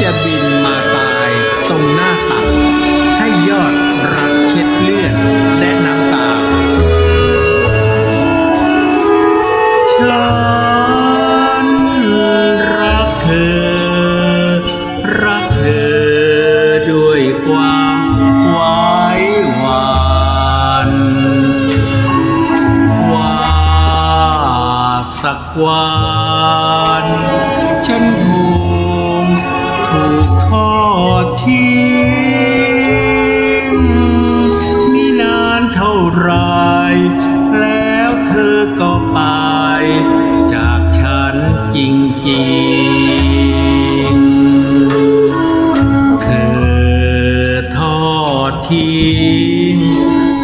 จะบินมาตายตรงหน้าตัก ให้ยอดรักเช็ดเลือดและน้ำตาฉันรักเธอ รักเธอด้วยความไว้วานว่าสักวันฉัน ก็ไป จากฉันจริงๆ เธอทอดทิ้ง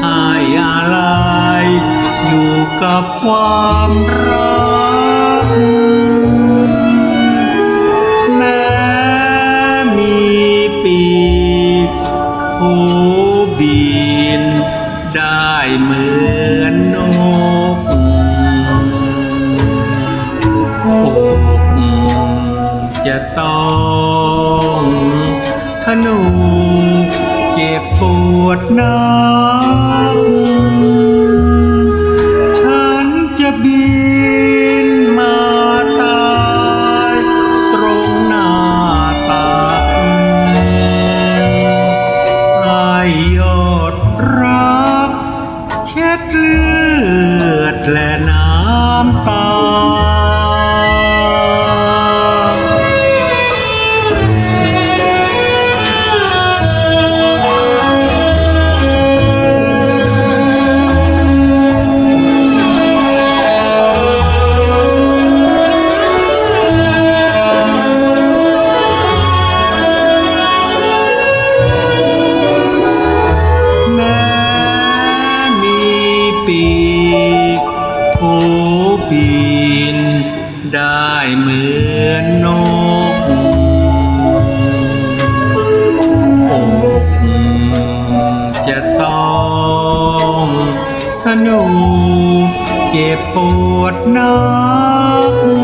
ให้อะไรอยู่กับความรัก แม้มีปีกผู้บินได้เหมือนนก จะต้องทนุเจ็บปวดนักฉันจะบินมาตายตรงหน้าตักให้ยอดรักเช็ดเลือดและน้ำตา บิน ได้เหมือนนกอกจะต้องทนุเจ็บปวดนัก